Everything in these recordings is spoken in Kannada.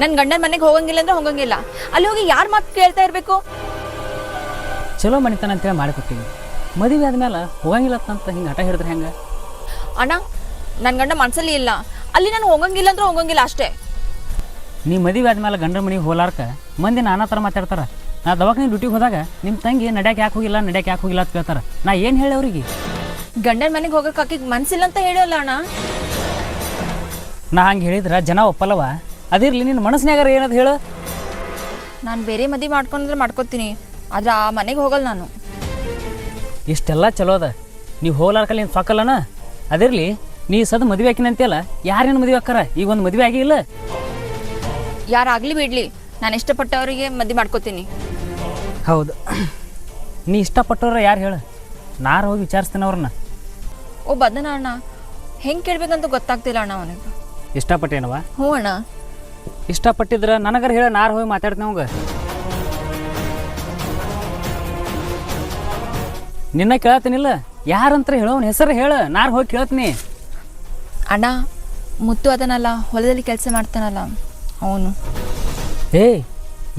ನನ್ನ ಗಂಡನ ಮನೆಗೆ ಹೋಗಂಗಿಲ್ಲ ಅಂದ್ರೆ ಹೋಗಂಗಿಲ್ಲ. ಅಲ್ಲಿ ಹೋಗಿ ಯಾರ ಮಾತು ಕೇಳ್ತಾ ಇರಬೇಕು? ಚಲೋ ಮನಿತಾನ ಅಂತ ಹೇಳಿ ಮಾಡಿಕೊಟ್ಟಿವಿ ಮದುವೆ ಆದ್ಮೇಲೆ ಹೋಗಂಗಿಲ್ಲ ಅಂತ ಹಿಂಗೆ ಹಠ ಹಿಡಿದ್ರೆ ಹೆಂಗೆ? ಅಣ್ಣ ನನ್ನ ಗಂಡ ಮನ್ಸಲ್ಲಿ ಇಲ್ಲ. ಅಲ್ಲಿ ನಾನು ಹೋಗಂಗಿಲ್ಲ ಅಂದ್ರೆ ಹೋಗಂಗಿಲ್ಲ ಅಷ್ಟೇ. ನೀ ಮದುವೆ ಆದ್ಮೇಲೆ ಗಂಡನ ಮನೆಗೆ ಹೋಲಾರ್ಕ ಮಂದಿ ನಾನಾ ಥರ ಮಾತಾಡ್ತಾರ. ನಾ ದವಾಖಾನೆ ಡ್ಯೂಟಿಗೆ ಹೋದಾಗ ನಿಮ್ಮ ತಂಗಿ ನಡ್ಯಾಕೆ ಯಾಕೆ ಹೋಗಿಲ್ಲ ನಡ್ಯಾಕೆ ಯಾಕೆ ಹೋಗಿಲ್ಲ ಅಂತ ಕೇಳ್ತಾರೆ. ನಾ ಏನು ಹೇಳಿ ಅವ್ರಿಗೆ? ಗಂಡನ ಮನೆಗೆ ಹೋಗಕ್ಕೆ ಆಕಿಗೆ ಮನ್ಸಿಲ್ಲ ಅಂತ ಹೇಳಲ್ಲ ಅಣ್ಣ. ನಾ ಹಂಗೆ ಹೇಳಿದ್ರೆ ಜನ ಒಪ್ಪಲ್ಲವ? ಅದಿರ್ಲಿ ನಿನ್ನ ಮನಸ್ಸಿನಾಗಾರ ಏನದು ಹೇಳು. ನಾನು ಬೇರೆ ಮದಿ ಮಾಡ್ಕೊಂಡ್ರೆ ಮಾಡ್ಕೊತೀನಿ ಆದ್ರೆ ಆ ಮನೆಗೆ ಹೋಗಲ್ಲ ನಾನು. ಇಷ್ಟೆಲ್ಲ ಚಲೋ ಅದ. ನೀವು ಹೋಲಾರ್ಕಲ್ಲಿ ಏನು ಸೊಕ್ಕಲ್ಲನ ಅದಿರ್ಲಿ ನೀ ಸದ್ ಮದುವೆ ಹಾಕಿನ ಅಂತೀಯಲ್ಲ ಯಾರೇನು ಮದುವೆ ಹಾಕಾರ ಈಗ ಒಂದು ಮದುವೆ ಆಗಿಲ್ಲ ಯಾರಾಗ್ಲಿ ಬಿಡ್ಲಿ ನಾನು ಇಷ್ಟಪಟ್ಟವರಿಗೆ ಮದುವೆ ಮಾಡ್ಕೊತೀನಿ. ಹೌದು. ನೀ ಇಷ್ಟಪಟ್ಟವ್ರ ಯಾರು ಹೇಳು? ನಾರು ಹೋಗಿ ವಿಚಾರಿಸ್ತೇನೆ ಅವ್ರನ್ನ. ಓ ಬದನ ಅಣ್ಣ ಹೆಂಗೆ ಕೇಳ್ಬೇಕಂತ ಗೊತ್ತಾಗ್ತಿಲ್ಲ ಅಣ್ಣ ಅವನಿಗೆ. ಇಷ್ಟಪಟ್ಟೇನವಾ? ಹ್ಞೂ ಅಣ್ಣ. ಇಷ್ಟಪಟ್ಟಿದ್ರೆ ನನಗರ ಹೇಳ ನಾರು ಹೋಗಿ ಮಾತಾಡ್ತೀನಿ ಅವಂಗ. ನಿನ್ನ ಕೇಳತ್ತೀನಿಲ್ಲ ಯಾರಂತ್ರ ಹೇಳೋ ಅವನ ಹೆಸರು ಹೇಳ ನಾರು ಹೋಗಿ ಕೇಳ್ತೀನಿ. ಅಣ್ಣ ಮುತ್ತು ಅದನಲ್ಲ ಹೊಲದಲ್ಲಿ ಕೆಲಸ ಮಾಡ್ತಾನಲ್ಲ ಅವನು. ಏ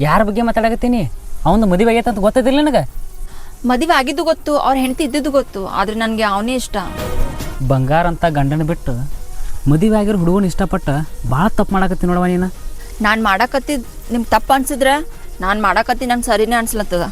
ಯಾರ ಬಗ್ಗೆ ಮಾತಾಡಕತ್ತೀನಿ? ಅವನು ಮದುವೆ ಆಗೈತೆ ಅಂತ ಗೊತ್ತದಿಲ್ಲ ನನಗೆ? ಮದುವೆ ಆಗಿದ್ದು ಗೊತ್ತು ಅವ್ರ ಹೆಂಡತಿ ಇದ್ದಿದ್ದು ಗೊತ್ತು ಆದ್ರೆ ನನಗೆ ಅವನೇ ಇಷ್ಟ. ಬಂಗಾರ ಅಂತ ಗಂಡನ ಬಿಟ್ಟು ಮದುವೆ ಆಗಿರೋ ಹುಡುಗನ ಇಷ್ಟಪಟ್ಟು ಭಾಳ ತಪ್ಪು ಮಾಡಕತ್ತಿ ನೋಡವ ನೀನು. ನಾನು ಮಾಡಕತ್ತಿ ನಿಮ್ಗೆ ತಪ್ಪು ಅನ್ಸಿದ್ರೆ ನಾನು ಮಾಡಕತ್ತಿ ನಂಗೆ ಸರಿನೇ ಅನ್ಸ್ಲತ್ತದ.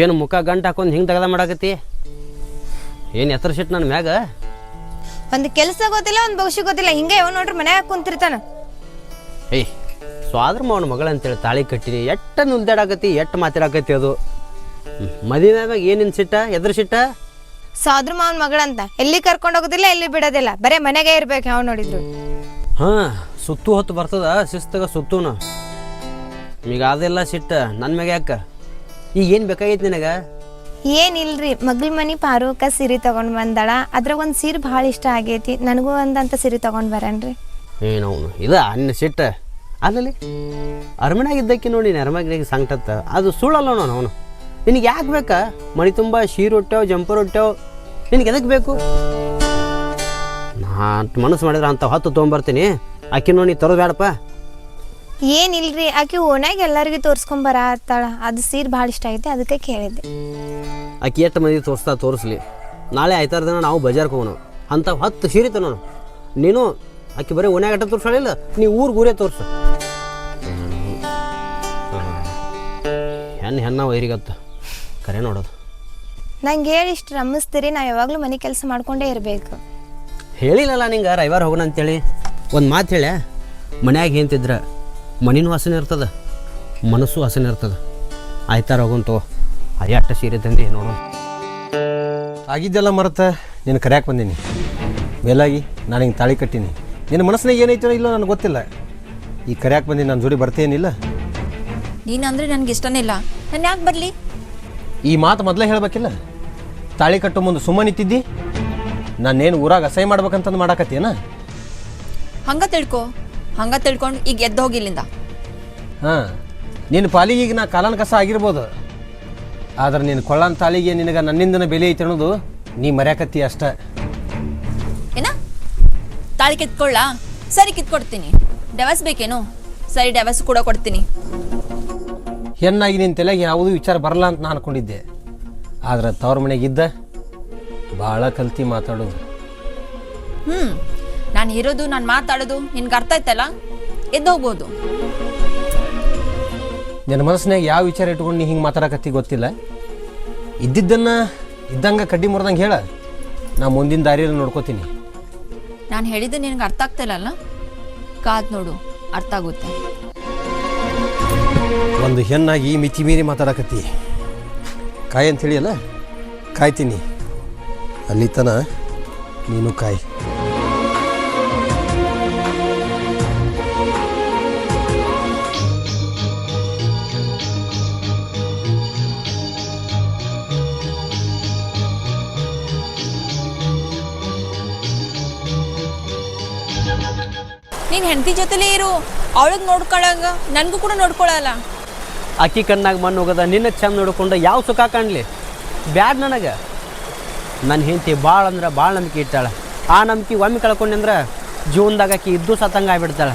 ಏನು ಮುಖ ಗಂಟು ಹಾಕೊಂಡು ಹಿಂಗೆ ತೆಗ್ದ ಮಾಡಾಕತ್ತಿ? ಏನು ಎತ್ತರ ಸಿಟ್ಟು ನನ್ನ ಮ್ಯಾಗ? ಒಂದ್ ಕೆಲಸ ಗೊತ್ತಿಲ್ಲ ಒಂದ್ ಭವಿಷ್ಯ ಗೊತ್ತಿಲ್ಲ. ಹಿಂಗೆ ಯಾವ ನೋಡ್ರಿ ಮನ್ಯಾಗ ಕುಂತಿರ್ತಾನ? ಏಯ್ ಸ್ವಾದ್ರ ಮಾವನ ಮಗಳು ಅಂತೇಳಿ ತಾಳಿ ಕಟ್ಟಿನಿ ಎಟ್ಟ ನುಲ್ದಾಡಕತ್ತಿ ಎಷ್ಟು ಮಾತಾಡಕತ್ತಿ ಅದು. ಮದುವೆ ಏನು ಏನಿನ್ ಸಿಟ್ಟ ಎದ್ರ ಸಿಟ್ಟ ಸಾದ್ರ ಮಾವನ್ ಮಗಳಂತ. ಎಲ್ಲಿ ಕರ್ಕೊಂಡು ಹೋಗೋದಿಲ್ಲ ಎಲ್ಲಿ ಬಿಡೋದಿಲ್ಲ. ಬರೇ ಮನೆಗೆ ಇರ್ಬೇಕು ಯಾವ ನೋಡಿದ್ರು. ಹಾ ಸುತ್ತು ಹೊತ್ತು ಬರ್ತದ ಶಿಸ್ತಾಗ ಸುತ್ತೂನ. ಈಗ ಅದೆಲ್ಲ ಸಿಟ್ಟ ನನ್ನ ಮ್ಯಾಗ ಯಾಕ? ಈಗ ಏನು ಬೇಕಾಗೈತಿ ನಿನಗೆ? ಏನಿಲ್ರಿ, ಮಗಳ ಮನಿ ಪಾರುಕ ಸೀರೆ ತಗೊಂಡ್ ಬಂದಾಳ, ಅದ್ರಾಗ ಒಂದ್ ಸೀರೆ ಭಾಳ ಇಷ್ಟ ಆಗೈತಿ, ನನಗೂ ಒಂದಂತ ಸೀರೆ ತಗೊಂಡ್ ಬರನ್ರಿ. ಏನವನು ಇದು ಅನ್ನ ಸಿಟ್ಟ. ಅಲ್ಲಲ್ಲಿ ಅರಮನಾಗಿದ್ದಕ್ಕೆ ನೋಡಿ ನೆರಮಗಿನಾಗ ಸಂಕಟತ್ತ ಅದು ಸುಳ್ಳಲ್ಲ ನಾನು ಅವನು. ನಿನಗೆ ಯಾಕೆ ಬೇಕಾ? ಮಣಿ ತುಂಬ ಶೀರ್ ಹೊಟ್ಟೆವು, ಜಂಪರ್ ಹೊಟ್ಟೆವು, ನಿನಗೆ ಎದಕ್ಕೆ ಬೇಕು? ನಾ ಮನಸ್ಸು ಮಾಡಿದ್ರೆ ಅಂತ ಹೊತ್ತು ತೊಗೊಂಬರ್ತೀನಿ. ಅಕ್ಕಿ ನೋಡಿ ತರೋದು ಬೇಡಪ್ಪ ಏನಿಲ್ರಿ ಆಕೆ ಓನಾಗ ಎಲ್ಲರಿಗೂ ತೋರಿಸ್ಕೊಂಡ್ ಬರತ್ತಾಳ ಅದು ಸೀರೆ ಭಾಳ ಇಷ್ಟ ಐತೆ ಅದಕ್ಕೆ ಕೇಳಿದ್ದೆ. ಆಕಿ ಎಷ್ಟು ಮಂದಿ ತೋರಿಸ್ತಾ ತೋರಿಸ್ಲಿ. ನಾಳೆ ಆಯ್ತಾರ ದಿನ ನಾವು ಬಜಾರ್ಗೆ ಹೋಗೋಣ. ಅಂತ ಹತ್ತು ಸೀರೆ ತನೋನು ನೀನು ಆಕಿ ಬರೀ ಓನ್ಯಾಗ ಅಟ್ಟ ತೋರಿಸಲಿಲ್ಲ ನೀ ಊರ್ ಗುರೇ ತೋರ್ಸು. ಹೆಣ್ಣು ಹೆಣ್ಣ ವೈರಿಗತ್ತ. ಕರೆ ನೋಡೋದು. ನಂಗೆ ಹೇಳಿ ಇಷ್ಟು ರಮಿಸ್ತೀರಿ ನಾವು ಯಾವಾಗಲೂ ಮನೆ ಕೆಲಸ ಮಾಡ್ಕೊಂಡೇ ಇರಬೇಕು. ಹೇಳಿಲ್ಲಲ್ಲ ನಿಂಗೆ ರವಿವಾರ ಹೋಗೋಣ ಅಂತೇಳಿ. ಒಂದು ಮಾತು ಹೇಳ. ಮನ್ಯಾಗ ಏಂತಿದ್ರ ಮನಿನೂ ಹಸನ ಇರ್ತದ ಮನಸ್ಸು ಹಸನ ಇರ್ತದ. ಆಯ್ತಾರ ಹೋಗಂತೋ ತಗೋ. ಅಯ್ಯಟ್ಟ ಸೀರೆ ತಂದು ನೋಡು ಆಗಿದ್ದೆಲ್ಲ ಮರತ ನೀನು ಕರ್ಯಾಕೆ ಬಂದೀನಿ. ಮೇಲಾಗಿ ನಾನು ಹಿಂಗೆ ತಾಳಿ ಕಟ್ಟೀನಿ. ನಿನ್ನ ಮನಸ್ಸಿನಾಗ ಏನೈತೋ ಇಲ್ಲ ನನಗೆ ಗೊತ್ತಿಲ್ಲ. ಈ ಕರ್ಯಾಕೆ ಬಂದೀನಿ ನನ್ನ ಜೋಡಿ ಬರ್ತೇನಿಲ್ಲ ನೀನಂದ್ರೆ ನನಗೆ ಇಷ್ಟನೇ ಇಲ್ಲ. ನಾನು ಯಾಕೆ ಬರಲಿ? ಈ ಮಾತು ಮೊದಲೇ ಹೇಳಬೇಕಿಲ್ಲ? ತಾಳಿ ಕಟ್ಟೋ ಮುಂದೆ ಸುಮ್ಮನೆ ನಿಂತಿದ್ದಿ ನಾನೇನು ಊರಾಗ ಅಸಹ್ಯ ಮಾಡ್ಬೇಕಂತಂದು ಮಾಡಾಕತ್ತೇನ ಹಂಗ ತಿಳ್ಕೊ. ಹಂಗ ತಿಳ್ಕೊಂಡು ಈಗ ಎದ್ದು ಹೋಗಿಲ್ಲಿಂದ ಹಾಂ ನಿನ್ನ ಪಾಲಿಗೆ ಈಗ ನಾ ಕಾಲನ ಕಸ ಆಗಿರ್ಬೋದು. ಆದ್ರೆ ನಿನ್ನ ಕೊಳ್ಳನ ತಾಳಿಗೆ ನಿನಗೆ ನನ್ನಿಂದನೇ ಬೆಲೆ ಐತೆ ಅನ್ನೋದು ನೀ ಮರ್ಯಾಕತ್ತಿ ಅಷ್ಟ. ಏನ? ತಾಳಿ ಕಿತ್ಕೊಳ್ಳ ಸರಿ ಕಿತ್ಕೊಡ್ತೀನಿ. ಡೆವಸ್ ಬೇಕೇನು? ಸರಿ ಡೆವಸ್ ಕೂಡ ಕೊಡ್ತೀನಿ. ಹೆಣ್ಣಾಗಿ ನಿನ್ನ ತಲೆಗೆ ಯಾವುದೂ ವಿಚಾರ ಬರಲ್ಲ ಅಂತ ನಾನು ಅನ್ಕೊಂಡಿದ್ದೆ. ಆದ್ರೆ ತವ್ರ ಮನೆಗಿದ್ದ ಭಾಳ ಕಲ್ತಿ ಮಾತಾಡೋದು. ಹ್ಞೂ ನಾನು ಇರೋದು ನಾನು ಮಾತಾಡೋದು ನಿನ್ಗೆ ಅರ್ಥ ಆಯ್ತಲ್ಲ? ಎದ್ದು ಹೋಗ್ಬೋದು ನಿನ್ನ ಮನಸ್ಸಿನಾಗ ಯಾವ ವಿಚಾರ ಇಟ್ಕೊಂಡು ನೀ ಹಿಂಗೆ ಮಾತಾಡಕತ್ತಿ ಗೊತ್ತಿಲ್ಲ? ಇದ್ದಿದ್ದನ್ನು ಇದ್ದಂಗೆ ಕಡ್ಡಿ ಮುರಿದಂಗೆ ಹೇಳ. ನಾ ಮುಂದಿನ ದಾರಿಯಲ್ಲಿ ನೋಡ್ಕೋತೀನಿ. ನಾನು ಹೇಳಿದ್ದು ನಿನಗೆ ಅರ್ಥ ಆಗ್ತಿಲ್ಲಲ್ಲ? ಕಾದ್ ನೋಡು ಅರ್ಥ ಆಗುತ್ತೆ. ಒಂದು ಹೆಣ್ಣಾಗಿ ಮಿತಿ ಮೀರಿ ಮಾತಾಡಕತ್ತಿ. ಕಾಯಿ ಅಂತ ಹೇಳಿಯಲ್ಲ ಕಾಯ್ತೀನಿ. ಅಲ್ಲಿ ತನ ನೀನು ಕಾಯಿ. ಹೆಂಡತಿ ಜೊತೆಲೇ ಇರು. ಅವಳಿಗೆ ನೋಡ್ಕೊಳಂಗ. ನನಗೂ ಕೂಡ ನೋಡ್ಕೊಳಲ್ಲ. ಅಕ್ಕಿ ಕಣ್ಣಾಗ ಮಣ್ಣು ಹೋಗದ ನಿನ್ನ ಚಂದ ನೋಡ್ಕೊಂಡು ಯಾವ ಸುಖ ಕಾಣಲಿ? ಬ್ಯಾಡ್ ನನಗೆ. ನನ್ನ ಹೆಂಡತಿ ಭಾಳ ಅಂದ್ರೆ ಭಾಳ ನಂಬಿಕೆ ಇಟ್ಟಾಳೆ. ಆ ನಂಬಿಕೆ ಒಮ್ಮೆ ಕಳ್ಕೊಂಡೆ ಅಂದ್ರೆ ಜೀವನದಾಗ ಆಕಿ ಇದ್ದು ಸತ್ತಂಗೆ ಆಗ್ಬಿಡ್ತಾಳೆ.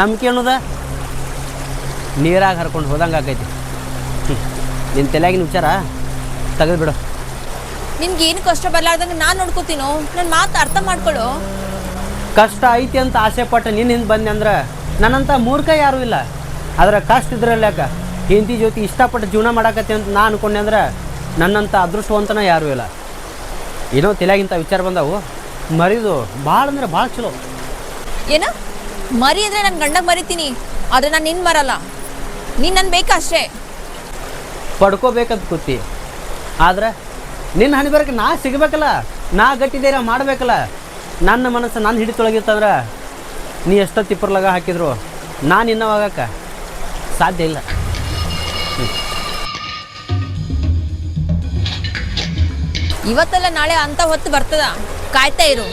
ನಂಬಿಕೆ ಅನ್ನೋದ ನೀರಾಗ ಹರ್ಕೊಂಡು ಹೋದಂಗೆ ಆಗೈತಿ ನಿನ್ನ ತಲೆಯಾಗಿನ ವಿಚಾರ ತೆಗೆದುಬಿಡು. ನಿನ್ಗೆ ಏನು ಕಷ್ಟ ಬರ್ಲಾರ್ದಂಗೆ ನಾನು ನೋಡ್ಕೋತೀನೋ? ನನ್ನ ಮಾತು ಅರ್ಥ ಮಾಡ್ಕೊಳ್ಳೋ ಕಷ್ಟ ಐತಿ ಅಂತ ಆಸೆ ಪಟ್ಟು ನಿನ್ನ ಹಿಂದೆ ಬಂದೆ ಅಂದ್ರೆ ನನ್ನಂಥ ಮೂರ್ಖ ಯಾರೂ ಇಲ್ಲ. ಅದರ ಕಷ್ಟ ಇದ್ರಲ್ಯಾಕ ಹೆಂಡತಿ ಜೊತೆ ಇಷ್ಟಪಟ್ಟು ಜೀವನ ಮಾಡಾಕತ್ತೆ ಅಂತ ನಾನು ಅನ್ಕೊಂಡೆ ಅಂದ್ರೆ ನನ್ನಂಥ ಅದೃಷ್ಟವಂತನ ಯಾರೂ ಇಲ್ಲ. ಏನೋ ತಲೆಯಾಗಿಂತ ವಿಚಾರ ಬಂದವು. ಮರಿದು ಭಾಳ ಅಂದ್ರೆ ಭಾಳ ಚಲೋ. ಏನ? ಮರಿ ಅಂದ್ರೆ ನನ್ನ ಗಂಡಗೆ ಮರಿತೀನಿ ಆದರೆ ನಾನು ನಿನ್ನ ಮರಲ್ಲ. ನೀನು ನನ್ನ ಬೇಕಾ ಅಷ್ಟೇ. ಪಡ್ಕೋಬೇಕಂತ ಕೂತಿ. ಆದ್ರೆ ನಿನ್ನ ಹಣಿ ನಾ ಸಿಗಬೇಕಲ್ಲ ನಾ ಗಟ್ಟಿದೇರ ಮಾಡಬೇಕಲ್ಲ. ನನ್ನ ಮನಸ್ಸು ನನ್ನ ಹಿಡಿತೊಳಗಿತ್ತಂದ್ರೆ ನೀ ಎಷ್ಟೋ ತಿಪ್ಪರ್ಲಾಗ ಹಾಕಿದ್ರು ನಾನು ಇನ್ನವಾಗಕ್ಕ ಸಾಧ್ಯ ಇಲ್ಲ. ಇವತ್ತಲ್ಲ ನಾಳೆ ಅಂತ ಹೊತ್ತು ಬರ್ತದ. ಕಾಯ್ತಾ ಇರು.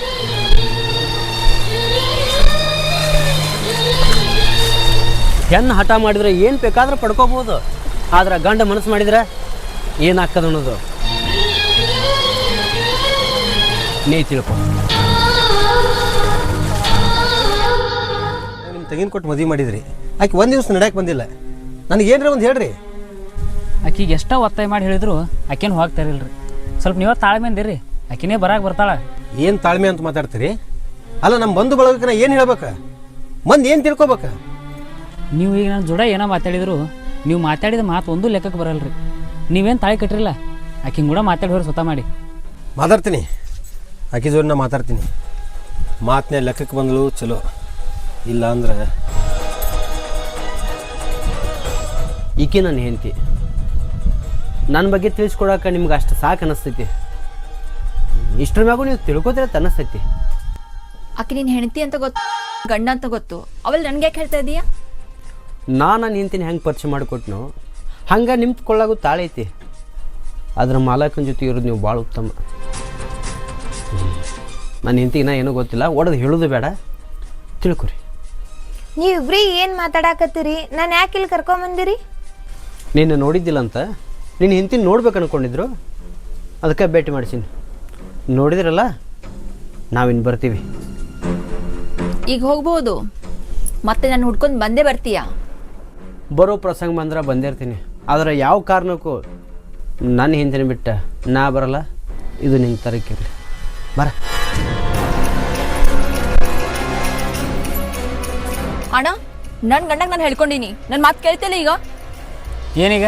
ಹೆಣ್ಣು ಹಠ ಮಾಡಿದ್ರೆ ಏನು ಬೇಕಾದ್ರೆ ಪಡ್ಕೋಬೋದು. ಆದ್ರೆ ಗಂಡ ಮನಸ್ಸು ಮಾಡಿದ್ರೆ ಏನಾಗ್ತದೆ ಅನ್ನೋದು ನೀ ತಿಳ್ಕೊ. ತೆಗಿನ ಕೊಟ್ಟು ಮದುವೆ ಮಾಡಿದ್ರಿ. ಆಕೆ ಒಂದು ದಿವಸ ನಡೆಯಕ್ಕೆ ಬಂದಿಲ್ಲ. ನನಗೆ ಏನ್ರಿ ಒಂದು ಹೇಳ್ರಿ. ಆಕಿಗೆ ಎಷ್ಟೋ ಒತ್ತಾಯ ಮಾಡಿ ಹೇಳಿದ್ರು ಆಕೇನು ಹೋಗ್ತಾರಿಲ್ರಿ ಸ್ವಲ್ಪ ನೀವ ತಾಳ್ಮೆಂದಿರಿ ಆಕಿನೇ ಬರಾಕ್ ಬರ್ತಾಳ. ಏನು ತಾಳ್ಮೆ ಅಂತ ಮಾತಾಡ್ತೀರಿ? ಅಲ್ಲ ನಮ್ಮ ಬಂಧು ಬಳಗಕ್ಕೆ ಏನು ಹೇಳ್ಬೇಕು? ಮಂದಿ ಏನು ತಿಳ್ಕೊಬೇಕ? ನೀವು ಈಗ ನನ್ನ ಜೋಡ ಏನೋ ಮಾತಾಡಿದ್ರು ನೀವು ಮಾತಾಡಿದ ಮಾತು ಒಂದು ಲೆಕ್ಕಕ್ಕೆ ಬರಲ್ರಿ. ನೀವೇನು ತಾಳಿ ಕಟ್ಟಿರಲ್ಲ ಆಕಿನ ಕೂಡ ಮಾತಾಡಿ ಹೋರಿ ಸ್ವತಃ ಮಾಡಿ. ಮಾತಾಡ್ತೀನಿ. ಆಕೆ ಜೋರನ್ನ ನಾ ಮಾತಾಡ್ತೀನಿ. ಮಾತನ್ನ ಲೆಕ್ಕಕ್ಕೆ ಬಂದಳು ಚಲೋ. ಇಲ್ಲ ಅಂದ್ರೆ? ಈಕೆ ನನ್ನ ಹೆಂಡತಿ. ನನ್ನ ಬಗ್ಗೆ ತಿಳಿಸ್ಕೊಡಕ್ಕೆ ನಿಮ್ಗೆ ಅಷ್ಟು ಸಾಕು ಅನ್ನಿಸ್ತೈತಿ ಇಷ್ಟರ ಮ್ಯಾಗೂ ನೀವು ತಿಳ್ಕೊತೀರ ಅನ್ನಿಸ್ತೈತಿ ಆಕೆ ನಿನ್ನ ಹೆಂಡತಿ ಅಂತ ಗೊತ್ತು ಗಂಡ ಅಂತ ಗೊತ್ತು. ಅವಳು ನನ್ಗೆ ಯಾಕೆ ಹೇಳ್ತಾ ಇದೀಯಾ? ನಾ ನನ್ನ ಹೆಂಡ್ತಿನ ಹೆಂಗೆ ಪರಿಚಯ ಮಾಡಿಕೊಟ್ನು ಹಂಗೆ ನಿಮ್ತ್ಕೊಳ್ಳಾಗೂ ತಾಳೈತಿ ಅದ್ರ ಮಾಲಕನ ಜೊತೆ ಇರೋದು ನೀವು ಭಾಳ ಉತ್ತಮ. ನನ್ನ ಹೆಂಡ್ತಿಗೆ ನಾ ಏನೂ ಗೊತ್ತಿಲ್ಲ ಒಡೆದು ಹೇಳೋದು ಬೇಡ. ತಿಳ್ಕೊರಿ. ನೀವಿಬ್ರಿ ಏನು ಮಾತಾಡಕತ್ತೀರಿ? ನಾನು ಯಾಕೆ ಇಲ್ಲಿ ಕರ್ಕೊಂಬಂದಿರಿ ನಿನ್ನ ನೋಡಿದ್ದಿಲ್ಲ ಅಂತ ನಿನ್ನ ಹೆಂಡ್ತಿ ನೋಡ್ಬೇಕು ಅನ್ಕೊಂಡಿದ್ರು? ಅದಕ್ಕೆ ಭೇಟಿ ಮಾಡಿಸೀನಿ. ನೋಡಿದ್ರಲ್ಲ? ನಾವಿನ್ನು ಬರ್ತೀವಿ. ಈಗ ಹೋಗ್ಬೋದು. ಮತ್ತೆ ನಾನು ಹುಡ್ಕೊಂಡು ಬಂದೇ ಬರ್ತೀಯಾ? ಬರೋ ಪ್ರಸಂಗ ಬಂದ್ರೆ ಬಂದಿರ್ತೀನಿ ಆದರೆ ಯಾವ ಕಾರಣಕ್ಕೂ ನನ್ನ ಹಿಂದಿನ ಬಿಟ್ಟ ನಾ ಬರಲ್ಲ. ಇದು ನಿಂಗೆ ತರಕಿರಲಿ ಬರ. ನನ್ನ ಗಂಡಗೆ ನಾನು ಹೇಳ್ಕೊಂಡಿನಿ. ನನ್ನ ಮಾತು ಕೇಳ್ತಿಲ್ಲ ಈಗ? ಏನೀಗ?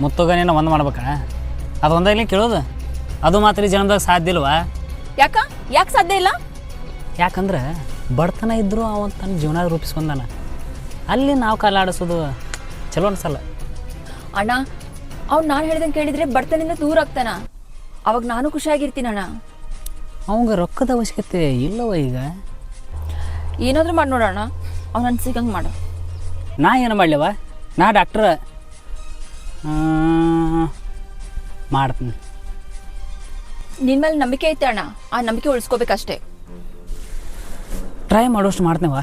ಮುತ್ತುಗನೇನ ಒಂದು ಮಾಡ್ಬೇಕಾ? ಅದು ಒಂದಾಗ್ಲಿ ಕೇಳೋದು. ಅದು ಮಾತ್ರ ಈ ಜನ್ಮದಾಗ ಸಾಧ್ಯ ಇಲ್ವಾ? ಯಾಕ? ಯಾಕೆ ಸಾಧ್ಯ ಇಲ್ಲ? ಯಾಕಂದ್ರೆ ಬಡತನ ಇದ್ದರೂ ಅವನ್ ತನ್ನ ಜೀವನ ರೂಪಿಸ್ಕೊಂಡಾನ. ಅಲ್ಲಿ ನಾವು ಕಾಲಾಡಿಸೋದು ಚಲೋ ಅನ್ಸಲ್ಲ. ಅಣ್ಣ ಅವ್ನು ನಾನು ಹೇಳ್ದಂಗೆ ಕೇಳಿದ್ರೆ ಬಡತನಿಂದ ದೂರ ಆಗ್ತಾನ. ಅವಾಗ ನಾನು ಖುಷಿಯಾಗಿರ್ತೀನಿ ಅಣ್ಣ. ಅವಂಗ ರೊಕ್ಕದ ಅವಶ್ಯಕತೆ ಇಲ್ಲವ ಈಗ? ಏನಾದರೂ ಮಾಡಿ ನೋಡೋಣ. ಅವ್ನು ನನ್ನ ಸಿಗಂಗೆ ಮಾಡು. ನಾ ಏನು ಮಾಡಲಿವ? ನಾ ಡಾಕ್ಟ್ರ ಮಾಡ್ತೀನಿ. ನಿನ್ನ ಮೇಲೆ ನಂಬಿಕೆ ಐತೆ ಅಣ್ಣ. ಆ ನಂಬಿಕೆ ಉಳಿಸ್ಕೋಬೇಕಷ್ಟೇ. ಟ್ರೈ ಮಾಡೋಷ್ಟು ಮಾಡ್ತೇವ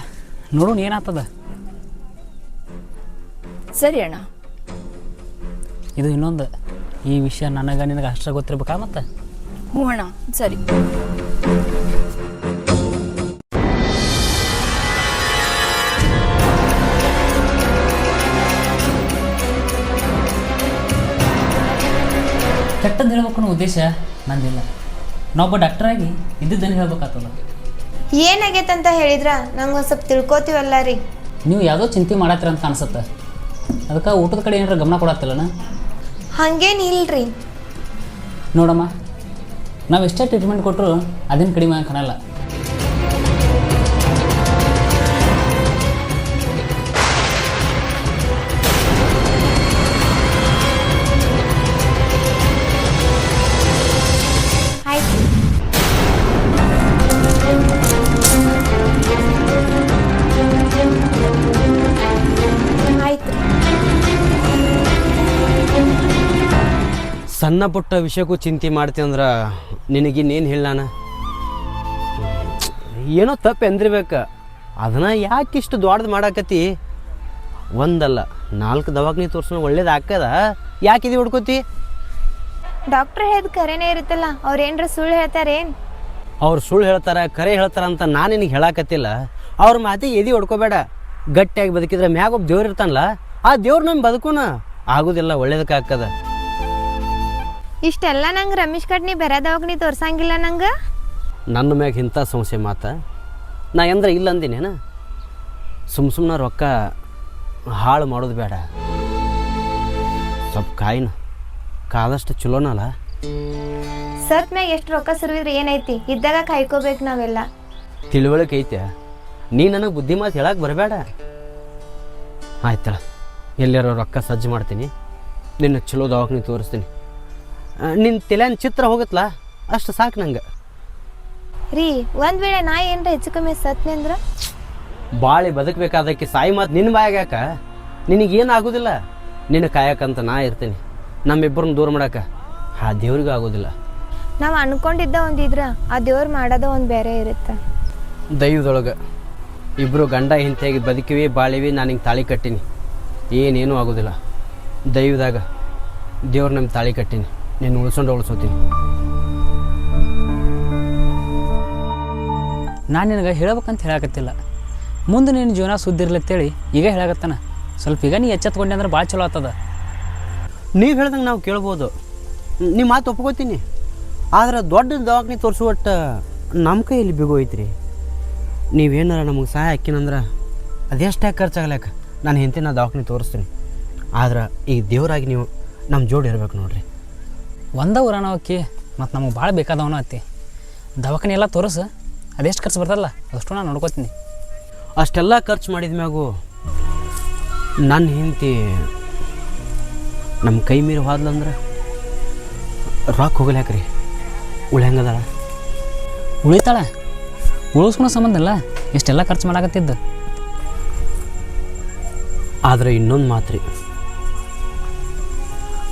ನೋಡೋಣ ಏನಾಗ್ತದ. ಸರಿ ಅಣ್ಣ. ಇದು ಇನ್ನೊಂದು. ಈ ವಿಷಯ ನನಗೆ ನಿನಗೆ ಅಷ್ಟೇ ಗೊತ್ತಿರ್ಬೇಕಾ ಮತ್ತೆ? ಹ್ಞೂ ಅಣ್ಣ. ಸರಿ. ಕೆಟ್ಟದ್ದು ಹೇಳ್ಬೇಕು ಅನ್ನೋ ಉದ್ದೇಶ ನಂದಿಲ್ಲ. ನಾವೊಬ್ಬ ಡಾಕ್ಟ್ರಾಗಿ ಇದ್ದಿದ್ದನ್ನು ಹೇಳ್ಬೇಕಾಗ್ತದ. ಏನಾಗೈತಂತ ಹೇಳಿದ್ರ? ನಂಗೆ ಒಂದು ಸ್ವಲ್ಪ ತಿಳ್ಕೊತೀವಲ್ಲ ರೀ. ನೀವು ಯಾವುದೋ ಚಿಂತೆ ಮಾಡತ್ತೀರ ಅಂತ ಅನ್ಸುತ್ತೆ. ಅದಕ್ಕೆ ಊಟದ ಕಡೆ ಏನಾರ ಗಮನ ಕೊಡತ್ತಿಲ್ಲನ ಹಂಗೇನು ಇಲ್ರಿ. ನೋಡಮ್ಮ ನಾವು ಎಷ್ಟೇ ಟ್ರೀಟ್ಮೆಂಟ್ ಕೊಟ್ಟರು ಅದೇನು ಕಡಿಮೆ ಕಾಣಲ್ಲ. ಸಣ್ಣ ಪುಟ್ಟ ವಿಷಯಕ್ಕೂ ಚಿಂತೆ ಮಾಡ್ತೀನಿ ಅಂದ್ರೆ ನಿನಗಿನ್ನೇನು ಹೇಳಾನ ಏನೋ ತಪ್ಪು ಎಂದಿರ್ಬೇಕು. ಅದನ್ನ ಯಾಕೆ ಇಷ್ಟು ದೊಡ್ಡದು ಮಾಡಾಕತಿ ಒಂದಲ್ಲ ನಾಲ್ಕು ದವಾಖಾನೆ ತೋರ್ಸೋಣ ಒಳ್ಳೇದು ಹಾಕದ ಯಾಕೆ ಇದು ಹುಡ್ಕೋತಿ? ಡಾಕ್ಟರ್ ಹೇಳಿದ ಕರೆನೇ ಇರುತ್ತಲ್ಲ ಅವ್ರು ಏನರ ಸುಳ್ಳು ಹೇಳ್ತಾರೇನು? ಅವ್ರು ಸುಳ್ಳು ಹೇಳ್ತಾರೆ ಕರೆ ಹೇಳ್ತಾರ ಅಂತ ನಾನು ನಿನಗೆ ಹೇಳಾಕತ್ತಿಲ್ಲ. ಅವ್ರ ಮಾತಿಗೆ ಎದಿ ಹೊಡ್ಕೋಬೇಡ. ಗಟ್ಟಿಯಾಗಿ ಬದುಕಿದ್ರೆ ಮ್ಯಾಗ ಒಬ್ಬ ದೇವ್ರು ಇರ್ತಾನಲ್ಲ ಆ ದೇವ್ರು ನಮ್ಮ ಬದುಕುನ. ಆಗೋದಿಲ್ಲ ಒಳ್ಳೇದಕ್ಕೆ ಹಾಕದ ಇಷ್ಟೆಲ್ಲ ನಂಗೆ ರಮೇಶ್ ಕಟ್ನಿ ಬೇರೆ ದವಾಖಾನಿ ತೋರ್ಸಂಗಿಲ್ಲ ನಂಗೆ? ನನ್ನ ಮ್ಯಾಗ ಇಂಥ ಸಮಸ್ಯೆ ಮಾತ? ನಾ ಅಂದ್ರೆ ಇಲ್ಲ ಅಂದಿನೇನ ಸುಮ್ ಸುಮ್ಮನೆ ರೊಕ್ಕ ಹಾಳು ಮಾಡೋದು ಬೇಡ. ಸ್ವಲ್ಪ ಕಾಯಿನ ಕಾದಷ್ಟು ಚಲೋನಲ್ಲ ಸತ್ ಮ್ಯಾಗ ಎಷ್ಟು ರೊಕ್ಕ ಸುರಿದ್ರೆ ಏನೈತಿ? ಇದ್ದಾಗ ಕಾಯ್ಕೋಬೇಕು ನಾವೆಲ್ಲ. ತಿಳುವಳಿಕೆ ಐತೆ ನೀ ನನಗೆ ಬುದ್ಧಿ ಮಾತು ಹೇಳಕ್ಕೆ ಬರಬೇಡ. ಆಯ್ತಳ ಎಲ್ಲಿರೋ ರೊಕ್ಕ ಸಜ್ಜು ಮಾಡ್ತೀನಿ. ನಿನ್ನ ಚಲೋ ದವಾಖಾನೆ ತೋರಿಸ್ತೀನಿ. ನಿನ್ನ ತಲೆನ ಚಿತ್ರ ಹೋಗುತ್ತಲ್ಲ ಅಷ್ಟು ಸಾಕು ನಂಗೆ. ರೀ ಒಂದ್ ವೇಳೆ ನಾ ಏನ್ರ ಹೆಚ್ಚು ಕಮ್ಮಿ ಸತ್ನೆ ಅಂದ್ರ? ಬಾಳಿ ಬದುಕಬೇಕಾದಕ್ಕೆ ಸಾಯಿ ಮಾತು ನಿನ್ನ ಬಾಯಾಗ ಯಾಕ? ಏನು ಆಗೋದಿಲ್ಲ? ನಿನ್ನ ಕಾಯಕಂತ ನಾ ಇರ್ತೀನಿ. ನಮ್ಮಿಬ್ಬರನ್ನ ದೂರ ಮಾಡಕ ಆ ದೇವ್ರಿಗೂ ಆಗೋದಿಲ್ಲ. ನಾವ್ ಅನ್ಕೊಂಡಿದ್ದ ಒಂದಿದ್ರ ಆ ದೇವ್ರು ಮಾಡೋದ ಒಂದ್ ಬೇರೆ ಇರುತ್ತೆ. ದೈವದೊಳಗೆ ಇಬ್ಬರು ಗಂಡ ಹಿಂತೆಯಾಗಿ ಬದುಕಿವಿ ಬಾಳಿವಿ ನಾನು ಹಿಂಗೆ ತಾಳಿ ಕಟ್ಟೀನಿ. ಏನೇನೂ ಆಗೋದಿಲ್ಲ. ದೈವದಾಗ ದೇವ್ರು ನಮ್ಮ ತಾಳಿ ಕಟ್ಟೀನಿ. ನೀನು ಉಳ್ಸೊಂಡು ಉಳ್ಸೋತೀನಿ. ನಾನು ನಿನಗೆ ಹೇಳ್ಬೇಕಂತ ಹೇಳಕತ್ತಿಲ್ಲ. ಮುಂದೆ ನಿನ್ನ ಜೀವನ ಸುದ್ದಿ ಇರ್ಲತ್ತೇಳಿ ಈಗ ಹೇಳಕತ್ತಾನ. ಸ್ವಲ್ಪ ಈಗ ನೀ ಎಚ್ಚೆತ್ಕೊಂಡೆ ಅಂದ್ರೆ ಭಾಳ ಚಲೋ ಆಗ್ತದ. ನೀವು ಹೇಳ್ದಂಗೆ ನಾವು ಕೇಳ್ಬೋದು. ನಿಮ್ಮ ಮಾತು ಒಪ್ಕೋತೀನಿ. ಆದ್ರೆ ದೊಡ್ಡ ದವಾಖಾನೆ ತೋರಿಸುವಟ್ಟ ನಮ್ಮ ಕೈಯಲ್ಲಿ ಬಿಗು ಐತ್ರಿ. ನೀವೇನಾರ ನಮಗೆ ಸಹಾಯ ಹಾಕಿನಂದ್ರೆ ಅದೆಷ್ಟಾಗಿ ಖರ್ಚಾಗಲ್ಯಾಕ ನಾನು ಹೆಂತಿನ ದವಾಖಾನೆ ತೋರಿಸ್ತೀನಿ. ಆದ್ರೆ ಈ ದೇವರಾಗಿ ನೀವು ನಮ್ಮ ಜೋಡಿ ಇರ್ಬೇಕು ನೋಡ್ರಿ. ಒಂದ ಊರಾನ ಅಕ್ಕಿ ಮತ್ತು ನಮಗೆ ಭಾಳ ಬೇಕಾದವನ ಅತ್ತಿ. ದವಾಖಾನೆ ಎಲ್ಲ ತೋರಿಸು ಅದೆಷ್ಟು ಖರ್ಚು ಬರ್ತಲ್ಲ ಅಷ್ಟು ನಾನು ನೋಡ್ಕೋತೀನಿ. ಅಷ್ಟೆಲ್ಲ ಖರ್ಚು ಮಾಡಿದ ಮ್ಯಾಗು ನನ್ನ ಹಿಂತಿ ನಮ್ಮ ಕೈ ಮೀರಿ ಹೋದ್ಲಂದ್ರೆ ರೊಕ್ಕ ಹೋಗಲ್ಯಾಕ್ರಿ ಉಳ್ಯಂಗದಾಳ ಉಳಿತಾಳ? ಉಳಿಸ್ಕೊಳೋ ಸಂಬಂಧ ಇಲ್ಲ ಇಷ್ಟೆಲ್ಲ ಖರ್ಚು ಮಾಡಾಕತ್ತಿದ್ದು. ಆದರೆ ಇನ್ನೊಂದು ಮಾತ್ರಿ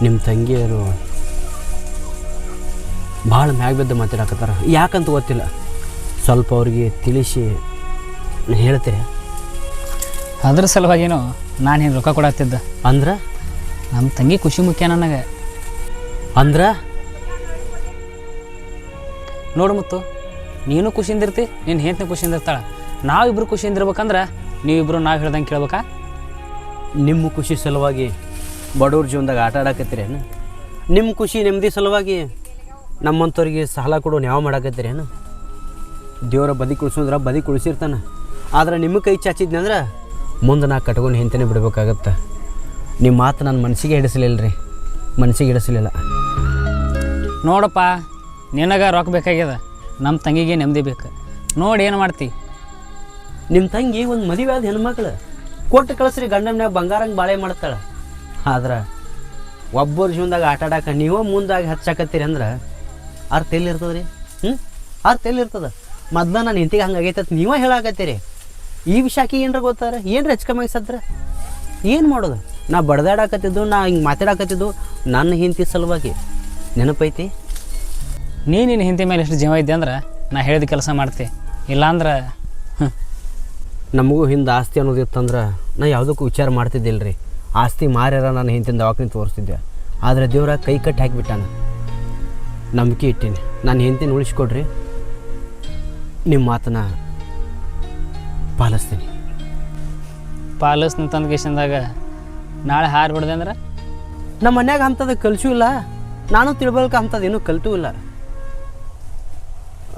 ನಿಮ್ಮ ತಂಗಿಯರು ಭಾಳ ಮ್ಯಾಗ ಬಿದ್ದು ಮಾತಾಡಕತ್ತಾರ. ಯಾಕಂತ ಗೊತ್ತಿಲ್ಲ. ಸ್ವಲ್ಪ ಅವ್ರಿಗೆ ತಿಳಿಸಿ ಹೇಳ್ತೀರಿ ಅದ್ರ ಸಲುವಾಗೇನು ನಾನು ಏನು ರೊಕ್ಕ ಕೊಡತ್ತಿದ್ದೆ ಅಂದ್ರೆ? ನಮ್ಮ ತಂಗಿ ಖುಷಿ ಮುಖ್ಯ ನನಗೆ. ಅಂದ್ರೆ? ನೋಡು ಮತ್ತು ನೀನು ಖುಷಿಯಿಂದ ಇರ್ತಿ ನಿನ್ನ ಹೆಂಡತಿ ಖುಷಿಯಿಂದ ಇರ್ತಾಳೆ. ನಾವಿಬ್ರು ಖುಷಿಯಿಂದ ಇರ್ಬೇಕಂದ್ರೆ ನೀವಿಬ್ರು ನಾವು ಹೇಳ್ದಂಗೆ ಕೇಳ್ಬೇಕಾ? ನಿಮ್ಮ ಖುಷಿ ಸಲುವಾಗಿ ಬಡವ್ರ ಜೀವನದಾಗ ಆಟ ಆಡಕತ್ತೀರೇನು? ನಿಮ್ಮ ಖುಷಿ ನೆಮ್ಮದಿ ಸಲುವಾಗಿ? ನಮ್ಮಂಥವ್ರಿಗೆ ಸಾಲ ಕೊಡೋನು ಯಾವ ಮಾಡಾಕತ್ತೀರೇನು ದೇವರ ಬದಿ ಕುಳಿಸೋದ್ರ ಬದಿ ಕುಳಿಸಿರ್ತಾನೆ. ಆದ್ರೆ ನಿಮ್ಮ ಕೈ ಚಾಚಿದ್ನಂದ್ರೆ ಮುಂದೆ ನಾ ಕಟ್ಕೊಂಡು ಹಿಂತನೇ ಬಿಡ್ಬೇಕಾಗತ್ತೆ. ನಿಮ್ಮ ಮಾತು ನನ್ನ ಮನಸ್ಸಿಗೆ ಹಿಡಿಸಲಿಲ್ಲ ರೀ ಮನಸ್ಸಿಗೆ ಹಿಡಿಸಲಿಲ್ಲ. ನೋಡಪ್ಪ ನಿನಗೆ ರೊಕ್ಕ ಬೇಕಾಗ್ಯದ. ನಮ್ಮ ತಂಗಿಗೆ ನೆಮ್ಮದಿ ಬೇಕು. ನೋಡಿ ಏನು ಮಾಡ್ತಿ? ನಿಮ್ಮ ತಂಗಿ ಒಂದು ಮದುವೆ ಆದ ಹೆಣ್ಮಕ್ಳು. ಕೊಟ್ಟು ಕಳಿಸ್ರಿ ಗಂಡನ ಬಂಗಾರಂಗೆ ಬಾಳೆ ಮಾಡ್ತಾಳೆ. ಆದ್ರೆ ಒಬ್ಬರ ಜೀವನದಾಗ ಆಟ ಆಡಕ್ಕೆ ನೀವೇ ಮುಂದಾಗಿ ಹಚ್ಚಾಕತ್ತೀರಿ ಅಂದ್ರೆ ಅರ್ಥ ಎಲ್ಲಿರ್ತದೆ ರೀ? ಹ್ಞೂ ಅರ್ಥ ಎಲ್ಲಿರ್ತದೆ ಮೊದ್ಲ ನಾನು ಹೆಂಡತಿಗೆ ಹಂಗೆ ಆಗೈತೆ ಅಂತ ನೀವೇ ಹೇಳಾಕತ್ತೀರಿ. ಈ ವಿಷಯಕ್ಕೆ ಏನರ ಗೊತ್ತಾರ? ಏನರ ಹೆಚ್ಚು ಕಮ್ಮಿ ಸತ್ರ ಏನು ಮಾಡೋದು? ನಾ ಬಡ್ದಾಡಾಕತ್ತಿದ್ದು ನಾ ಹಿಂಗೆ ಮಾತಾಡಾಕತ್ತಿದ್ದು ನನ್ನ ಹೆಂಡತಿ ಸಲುವಾಗಿ. ನೆನಪೈತಿ? ನೀ ನಿನ್ನ ಹಿಂದೆ ಮೇಲೆ ಎಷ್ಟು ಜೀವ ಇದ್ದೆ ಅಂದ್ರೆ ನಾ ಹೇಳಿದ ಕೆಲಸ ಮಾಡ್ತಿ. ಇಲ್ಲಾಂದ್ರೆ ಹ್ಞೂ ನಮಗೂ ಹಿಂದೆ ಆಸ್ತಿ ಅನ್ನೋದಿತ್ತಂದ್ರೆ ನಾ ಯಾವುದಕ್ಕೂ ವಿಚಾರ ಮಾಡ್ತಿದ್ದಿಲ್ಲ ರೀ ಆಸ್ತಿ ಮಾರ್ಯಾರ ನಾನು ಹಿಂದಿನ ದವಾಖಾನೆ ತೋರಿಸ್ತಿದ್ದೆ. ಆದರೆ ದೇವ್ರ ಕೈ ಕಟ್ಟಿ ಹಾಕಿಬಿಟ್ಟಾನ. ನಂಬಿಕೆ ಇಟ್ಟೀನಿ. ನಾನು ಹೆಂಡತಿನ ಉಳಿಸ್ಕೊಡ್ರಿ. ನಿಮ್ಮ ಮಾತನ್ನ ಪಾಲಿಸ್ತೀನಿ. ಪಾಲಸ್ ತಂದ ಕೇಶಂದಾಗ ನಾಳೆ ಹಾರು ಬಿಡ್ದೆ ಅಂದ್ರೆ? ನಮ್ಮ ಮನ್ಯಾಗ ಅಂಥದ್ದು ಕಲಿಸೂ ಇಲ್ಲ. ನಾನು ತಿಳ್ಬಲ್ಕ ಅಂಥದ್ದು ಏನೂ ಕಲಿತೂ ಇಲ್ಲ.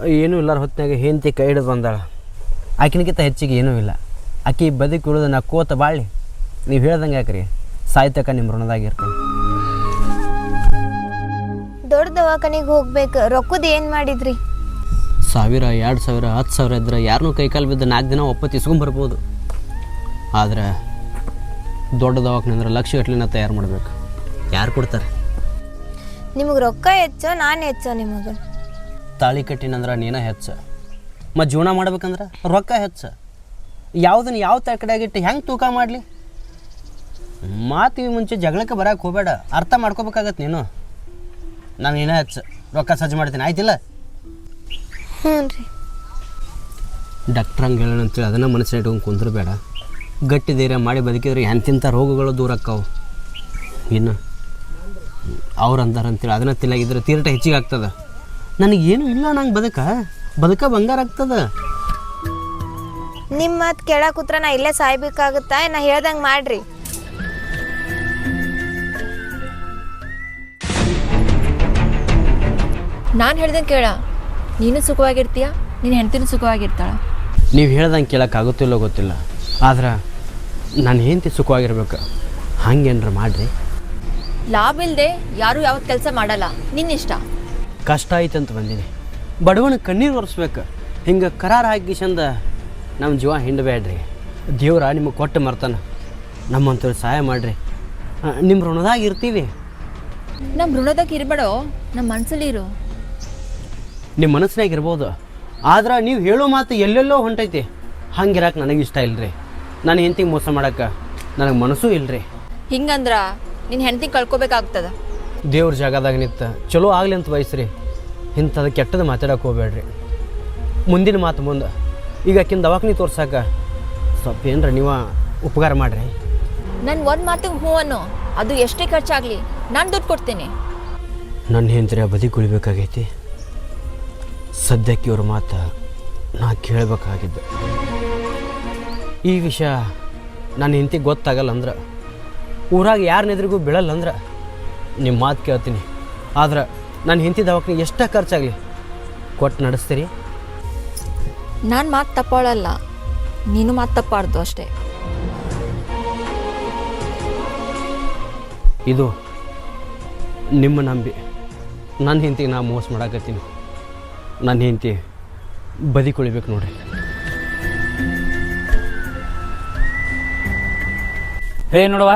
ಏನೂ ಇಲ್ಲಾರ ಹೊತ್ತಿನಾಗ ಹೆಂಡತಿ ಕೈ ಹಿಡಿದು ಬಂದಾಳ. ಆಕಿನಕ್ಕಿಂತ ಹೆಚ್ಚಿಗೆ ಏನೂ ಇಲ್ಲ. ಆಕಿ ಬದುಕಿ ಉಳಿದು ನಾ ಕೋತ ಬಾಳಿ ನೀವು ಹೇಳ್ದಂಗೆ ಯಾಕ್ರಿ? ಸಾಯ್ತಕ ನಿಮ್ಮ ಋಣದಾಗಿರ್ತೀನಿ ದೊಡ್ಡ ದವಾಖಾನಿಗೆ ಹೋಗ್ಬೇಕು. ರೊಕ್ಕದ ಏನು ಮಾಡಿದ್ರಿ? ಸಾವಿರ ಎರಡು ಸಾವಿರ ಹತ್ತು ಸಾವಿರ ಇದ್ರೆ ಯಾರನ್ನೂ ಕೈಕಾಲು ಬಿದ್ದು ನಾಲ್ಕು ದಿನ ಒಪ್ಪತ್ತು ಇಸ್ಕೊಂಬರ್ಬೋದು ಆದ್ರೆ ದೊಡ್ಡ ದವಾಖಾನೆ ಅಂದ್ರೆ ಲಕ್ಷ ಗಟ್ಲಿನ ತಯಾರು ಮಾಡ್ಬೇಕು. ಯಾರು ಕೊಡ್ತಾರೆ? ನಿಮಗೆ ರೊಕ್ಕ ಹೆಚ್ಚೋ ನಾನು ಹೆಚ್ಚೋ ನಿಮಗೆ? ತಾಳಿ ಕಟ್ಟಿನಂದ್ರೆ ನೀನ ಹೆಚ್ಚ. ಮತ್ತು ಜೀವನ ಮಾಡ್ಬೇಕಂದ್ರೆ ರೊಕ್ಕ ಹೆಚ್ಚ. ಯಾವುದನ್ನು ಯಾವ ತಕಡೆಯಾಗಿಟ್ಟು ಹೆಂಗೆ ತೂಕ ಮಾಡಲಿ? ಮಾತಿಗೆ ಮುಂಚೆ ಜಗಳಕ್ಕೆ ಬರಕ್ಕೆ ಹೋಗಬೇಡ. ಅರ್ಥ ಮಾಡ್ಕೋಬೇಕಾಗತ್ತೆ ನೀನು. ನಾನು ಏನು ಹಚ್ಚ ರೊಕ್ಕ ಸಜ್ಜು ಮಾಡ್ತೀನಿ. ಆಯ್ತಿಲ್ಲ? ಹ್ಞೂ ರೀ. ಡಾಕ್ಟ್ರ್ ಹಂಗೆ ಹೇಳೋಣ ಅಂತೇಳಿ ಅದನ್ನು ಮನಸ್ಸಿನ ಇಟ್ಕೊಂಡು ಕುಂದ್ರಬೇಡ. ಗಟ್ಟಿ ಧೈರ್ಯ ಮಾಡಿ ಬದುಕಿದ್ರೆ ಎಂತಿಂಥ ರೋಗಗಳು ದೂರ ಆಕ್ಕಾವು ಇನ್ನು ಅವ್ರು ಅಂದಾರ ಅಂತೇಳಿ ಅದನ್ನ ತಿನ್ನಾಗಿದ್ರೆ ತೀರಟ ಹೆಚ್ಚಿಗೆ ಆಗ್ತದೆ. ನನಗೇನು ಇಲ್ಲ ನಂಗೆ ಬದುಕ. ಬದುಕ ಬಂಗಾರ ಆಗ್ತದ. ನಿಮ್ಮ ಮಾತು ಕೇಳಕ್ ಕೂತ್ರ ನಾ ಇಲ್ಲೇ ಸಾಯ್ಬೇಕಾಗುತ್ತಾ? ನಾ ಹೇಳ್ದಂಗೆ ಮಾಡ್ರಿ. ನಾನು ಹೇಳ್ದಂಗೆ ಕೇಳ. ನೀನು ಸುಖವಾಗಿರ್ತೀಯ? ನಿನ್ನ ಹೆಂಡ್ತಿನೂ ಸುಖವಾಗಿರ್ತಾಳ. ನೀವು ಹೇಳ್ದಂಗೆ ಕೇಳೋಕ್ಕಾಗುತ್ತಿಲ್ಲೋ ಗೊತ್ತಿಲ್ಲ. ಆದ್ರೆ ನಾನು ಹೆಂಡತಿ ಸುಖವಾಗಿರ್ಬೇಕು. ಹಂಗೇನ್ರ ಮಾಡಿರಿ. ಲಾಭ ಇಲ್ಲದೆ ಯಾರೂ ಯಾವ ಕೆಲಸ ಮಾಡಲ್ಲ. ನಿನ್ನಿಷ್ಟ ಕಷ್ಟ ಐತೆ ಅಂತ ಬಂದೀನಿ. ಬಡವನ ಕಣ್ಣೀರು ಒರೆಸ್ಬೇಕು. ಹಿಂಗೆ ಕರಾರ ಹಾಕಿ ಚಂದ ನಮ್ಮ ಜೀವ ಹಿಂಡಬೇಡ್ರಿ ದೇವ್ರ ನಿಮಗೆ ಕೊಟ್ಟು ಮರ್ತಾನೆ. ನಮ್ಮಂತವ್ರು ಸಹಾಯ ಮಾಡಿರಿ. ನಿಮ್ಮ ಋಣದಾಗ ಇರ್ತೀವಿ. ನಮ್ಮ ಋಣದಾಗ ಇರಬೇಡೋ. ನಮ್ಮ ಮನಸ್ಸಲ್ಲಿ ಇರು. ನಿಮ್ಮ ಮನಸ್ಸಿನಾಗ ಇರ್ಬೋದು. ಆದ್ರೆ ನೀವು ಹೇಳೋ ಮಾತು ಎಲ್ಲೆಲ್ಲೋ ಹೊಂಟೈತಿ. ಹಂಗಿರಕ್ಕೆ ನನಗೆ ಇಷ್ಟ ಇಲ್ರಿ. ನಾನು ಹೆಂಡತಿಗೆ ಮೋಸ ಮಾಡಕ್ಕೆ ನನಗೆ ಮನಸ್ಸೂ ಇಲ್ರಿ. ಹಿಂಗಂದ್ರ ನಿನ್ನ ಹೆಂಡತಿ ಕಳ್ಕೊಬೇಕಾಗ್ತದ. ದೇವ್ರ ಜಾಗದಾಗ ನಿಂತ ಚಲೋ ಆಗಲಿ ಅಂತ ಬಯಸ್ರಿ. ಇಂಥದ್ದು ಕೆಟ್ಟದ್ದು ಮಾತಾಡಕ್ಕೆ ಹೋಗ್ಬೇಡ್ರಿ. ಮುಂದಿನ ಮಾತು ಮುಂದೆ. ಈಗ ಆಕಿನ ದವಾಖಾನೆ ತೋರ್ಸಾಕ ಸ್ವಲ್ಪ ಏನರ ನೀವು ಉಪಕಾರ ಮಾಡಿರಿ. ನನ್ನ ಒಂದು ಮಾತಿಗೆ ಹ್ಞೂ ಅನ್ನೋ ಅದು ಎಷ್ಟೇ ಖರ್ಚಾಗಲಿ ನಾನು ದುಡ್ಡು ಕೊಡ್ತೀನಿ. ನನ್ನ ಬದಿ ಬದಿಗುಳಿಬೇಕಾಗೈತಿ ಸದ್ಯಕ್ಕೆ ಇವ್ರ ಮಾತು ನಾ ಕೇಳಬೇಕಾಗಿದ್ದು. ಈ ವಿಷಯ ನನ್ನ ಹೆಂಡತಿ ಗೊತ್ತಾಗಲ್ಲ ಅಂದ್ರೆ ಊರಾಗ ಯಾರನ್ನೆದ್ರಿಗೂ ಬೀಳಲ್ಲ ಅಂದ್ರೆ ನಿಮ್ಮ ಮಾತು ಕೇಳ್ತೀನಿ. ಆದ್ರೆ ನನ್ನ ಹೆಂಡತಿ ದವಾಖಾನೆ ಎಷ್ಟ ಖರ್ಚಾಗಲಿ? ಕೊಟ್ಟು ನಡೆಸ್ತೀರಿ? ನಾನು ಮಾತು ತಪ್ಪಾಳಲ್ಲ ನೀನು ಮಾತು ತಪ್ಪಾರ್ದು ಅಷ್ಟೇ. ಇದು ನಿಮ್ಮ ನಂಬಿ. ನನ್ನ ಹಿಂತಿಗೆ ನಾ ಮೋಸ ಮಾಡಾಕತ್ತೀನಿ. ನನ್ನ ಹೆಂಡತಿ ಬದಿಕೊಳಿಬೇಕು ನೋಡ್ರಿ. ಹೇ ನೋಡುವ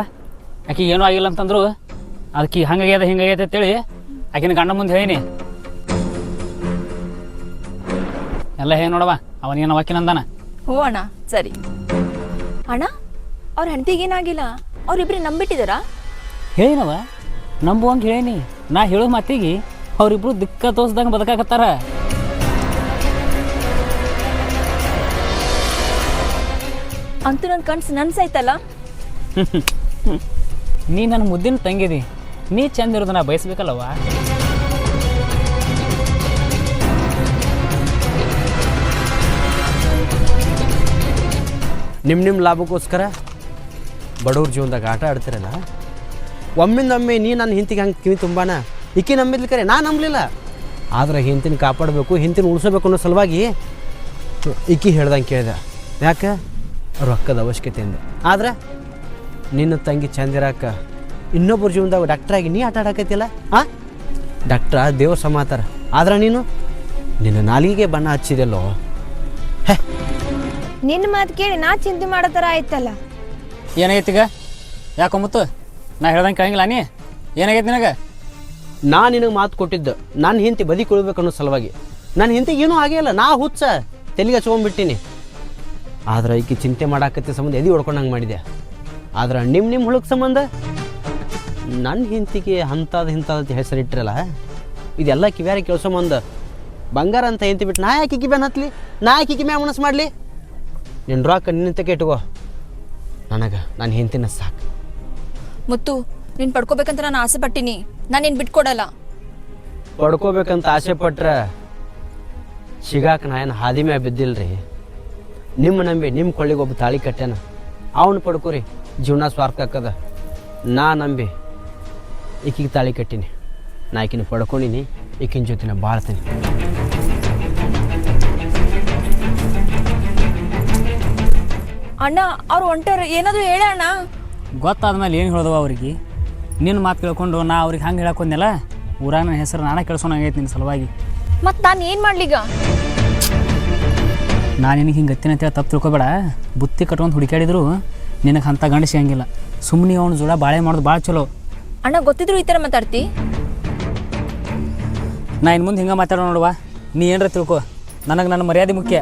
ಆಕೆ ಏನೂ ಆಗಿಲ್ಲ ಅಂತಂದ್ರು ಅದಕ್ಕೆ ಹಂಗಾಗ್ಯದ ಹಿಂಗಾಗ್ಯದ ಅಂತೇಳಿ ಆಕಿನ ಗಂಡ ಮುಂದೆ ಹೇಳಿನಿ. ಎಲ್ಲ ಹೇ ನೋಡವ ಅವನೇನು ಆಕಿನಂದಾನ ಹ್ಞೂ ಅಣ್ಣ ಸರಿ. ಅಣ್ಣ ಅವ್ರ ಹೆಂಡತಿಗೇನಾಗಿಲ್ಲ ಅವ್ರಿಬ್ರು ನಂಬಿಟ್ಟಿದಾರ? ಹೇಳಿನವ ನಂಬುವಂಗೆ ಹೇಳಿನಿ. ನಾ ಹೇಳೋ ಮಾತಿಗೆ ಅವರಿಬ್ರು ದಿಕ್ಕ ತೋರ್ಸ್ದಂಗೆ ಬದುಕಾಕತ್ತಾರ. ಅಂತೂ ನನ್ನ ಕನ್ಸು ನನ್ಸಾಯ್ತಲ್ಲ ನೀ ನನ್ನ ಮುದ್ದಿನ ತಂಗಿದಿ. ನೀ ಚಂದ ನಾ ಬಯಸ್ಬೇಕಲ್ಲವ ನಿಮ್ಮ ನಿಮ್ಮ ಲಾಭಕ್ಕೋಸ್ಕರ ಬಡವ್ರ ಜೀವನದಾಗ ಆಟ ಆಡ್ತಿರಲ್ಲ? ಒಮ್ಮಿಂದೊಮ್ಮೆ ನೀ ನನ್ನ ಹಿಂತಿಗೆ ಹಂಗೆ ಕಿವಿ ತುಂಬಾನ ಇಕ್ಕಿ ನಂಬಿದ್ಲು ಕರೆ ನಾ ನಂಬಲಿಲ್ಲ. ಆದ್ರೆ ಹಿಂತಿನ ಕಾಪಾಡಬೇಕು ಹಿಂತಿನ ಉಳಿಸಬೇಕು ಅನ್ನೋ ಸಲುವಾಗಿ ಇಕ್ಕಿ ಹೇಳ್ದಂಗೆ ಕೇಳಿದೆ. ಯಾಕೆ? ರೊಕ್ಕದ ಅವಶ್ಯಕತೆಯಿಂದ ಆದ್ರೆ ನಿನ್ನ ತಂಗಿ ಚಂದಿರಾಕ ಇನ್ನೊಬ್ಬರ ಜೀವನದಾಗ ಡಾಕ್ಟ್ರಾಗಿ ನೀ ಆಟ ಆಡಕತ್ತಿಲ್ಲ? ಆ? ಡಾಕ್ಟ್ರ ದೇವ್ರ ಸಮಾತಾರ ಆದ್ರೆ ನೀನು ನಿನ್ನ ನಾಲಿಗೆ ಬಣ್ಣ ಹಚ್ಚಿದೆಲ್ಲೋ? ಹೇ. ನಿನ್ನ ಮಾತು ಕೇಳಿ ನಾ ಚಿಂತೆ ಮಾಡೋ ಥರ ಆಯ್ತಲ್ಲ? ಏನಾಗೈತಿಗ ಯಾಕೋ ಮುತ್ತು? ನಾ ಹೇಳ್ದಂಗೆ ಕೇಳಂಗಿಲ್ಲ ನೀ? ಏನಾಗೈತಿ ನಿನಗೆ? ನಾ ನಿನಗೆ ಮಾತು ಕೊಟ್ಟಿದ್ದು. ನನ್ನ ಹಿಂತಿ ಬದಿ ಕೊಳ್ಬೇಕು ಅನ್ನೋ ಸಲುವಾಗಿ. ನನ್ನ ಹಿಂತಿಗೆ ಏನೂ ಆಗೇ ಇಲ್ಲ. ನಾ ಹುಚ್ಚ. ತೆಲಿಗೆ ಹಚ್ಕೊಂಡ್ಬಿಟ್ಟಿನಿ ಆದ್ರೆ ಈಕಿ ಚಿಂತೆ ಮಾಡಾಕತ್ತಿ ಸಂಬಂಧ ಎದಿ ಹೊಡ್ಕೊಂಡಂಗೆ ಮಾಡಿದೆ ಆದ್ರೆ ನಿಮ್ಮ ನಿಮ್ಮ ಹುಳಕ್ ಸಂಬಂಧ? ನನ್ನ ಹಿಂತಿಗೆ ಅಂಥದ್ದು ಇಂಥದ್ದು ಹೆಸರಿಟ್ರಲ್ಲ ಇದೆಲ್ಲ ಕಿವ್ಯಾರ ಕೇಳ್ಸೊಂಬಂದ ಬಂಗಾರ ಅಂತ ಹೆಂತಿ ಬಿಟ್ಟು ನಾ ಯಾಕೆ ಬೆನ್ ಹತ್ಲಿ? ನಾ ಯಾಕೆ ಕಿಮೆ ಮನಸ್ಸು ಮಾಡಲಿ? ನಿನ್ನ ರೊಕ್ಕ ನಿನ್ನಂತಕ್ಕೆ ಇಟ್ಕೋ ನನಗೆ ನನ್ನ ಹೆಂತಿನ ಸಾಕು. ಮುತ್ತು ನೀನು ಪಡ್ಕೋಬೇಕಂತ ನಾನು ಆಸೆ ಪಟ್ಟಿನಿ. ನಾನು ನಿನ್ನ ಬಿಟ್ಕೊಡಲ್ಲ. ಪಡ್ಕೋಬೇಕಂತ ಆಸೆ ಪಟ್ರೆ ಸಿಗಾಕ ನಾ ಏನು ಹಾದಿ ಮ್ಯಾಗ ಬಿದ್ದಿಲ್ರಿ? ನಿಮ್ಮ ನಂಬಿ ನಿಮ್ಮ ಕೊಳ್ಳಿಗೆ ಒಬ್ಬ ತಾಳಿ ಕಟ್ಟ್ಯಾನ. ಅವನು ಪಡ್ಕೋರಿ ಜೀವನ ಸ್ವಾರ್ಥ ಆಕ್ಕದ. ನಾ ನಂಬಿ ಈಕಿಗೆ ತಾಳಿ ಕಟ್ಟೀನಿ. ನಾ ಈಕಿನ ಪಡ್ಕೊಂಡಿನಿ ಈಕಿನ ಜೊತೆ ನಾ ಬಾಳ್ತೀನಿ. ಅಣ್ಣ ಅವ್ರು ಹೊಂಟಾರ ಏನಾದರೂ ಹೇಳ ಅಣ್ಣ. ಗೊತ್ತಾದ್ಮೇಲೆ ಏನು ಹೇಳ್ದವ ಅವ್ರಿಗೆ? ನಿನ್ನ ಮಾತು ಕೇಳ್ಕೊಂಡು ನಾ ಅವ್ರಿಗೆ ಹಂಗೆ ಹೇಳಕೊಂಡೆಲ್ಲ ಊರಾಗ ನನ್ನ ಹೆಸರು ನಾನೇ ಕೇಳ್ಸೋಣಾಗೈತೆ ನಿನ್ನ ಸಲುವಾಗಿ. ಮತ್ತು ನಾನು ಏನು ಮಾಡ್ಲೀಗ ನಾನು ನಿನಗೆ ಹಿಂಗೆ ಗತ್ತಿನ ಅಂತೇಳಿ ತಪ್ಪು ತಿಳ್ಕೊಬೇಡ. ಬುತ್ತಿ ಕಟ್ಕೊಂಡು ಹುಡುಕಾಡಿದ್ರು ನಿನಗೆ ಅಂಥ ಗಂಡ ಸಿಗಂಗಿಲ್ಲ ಸುಮ್ಮನೆ ಅವ್ನ ಜೋಡ ಬಾಳೆ ಮಾಡೋದು ಭಾಳ ಚಲೋ. ಅಣ್ಣ ಗೊತ್ತಿದ್ರು ಈ ಥರ ಮಾತಾಡ್ತಿ? ನಾ ಇನ್ನು ಮುಂದೆ ಹಿಂಗೆ ಮಾತಾಡೋ ನೋಡುವ. ನೀ ಏನರ ತಿಳ್ಕೊ. ನನಗೆ ನನ್ನ ಮರ್ಯಾದೆ ಮುಖ್ಯ.